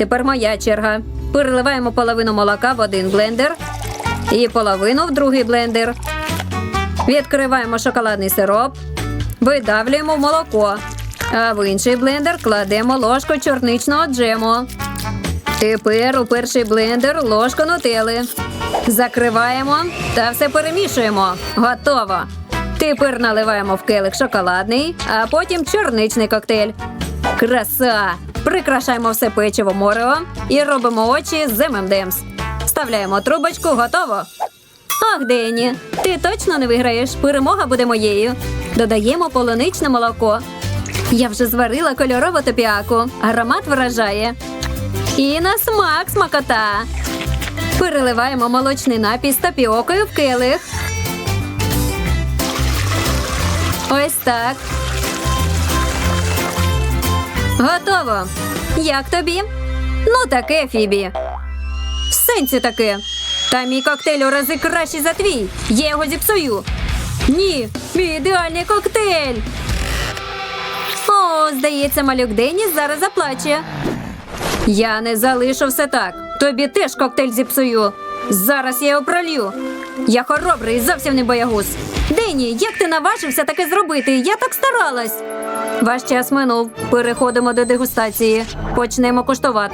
Тепер моя черга. Переливаємо половину молока в один блендер і половину в другий блендер. Відкриваємо шоколадний сироп, видавлюємо молоко, а в інший блендер кладемо ложку чорничного джему. Тепер у перший блендер ложку нутели. Закриваємо та все перемішуємо. Готово. Тепер наливаємо в келих шоколадний, а потім чорничний коктейль. Краса! Прикрашаємо все печиво морео і робимо очі з ММДМС. Вставляємо трубочку, готово. Ах, Дені, ти точно не виграєш. Перемога буде моєю. Додаємо полуничне молоко. Я вже зварила кольорову топіаку. Аромат вражає. І на смак смакота. Переливаємо молочний напій з тапіокою в келих. Ось так. Готово. Як тобі? Ну, таке, Фібі. В сенсі таке. Та мій коктейль у рази кращий за твій. Я його зіпсую. Ні, мій ідеальний коктейль. О, здається, малюк Деніс зараз заплаче. Я не залишу все так. Тобі теж коктейль зіпсую. Зараз я його пролью. Я хоробрий і зовсім не боягуз. Дені, як ти наважився таке зробити? Я так старалась. Ваш час минув. Переходимо до дегустації. Почнемо куштувати.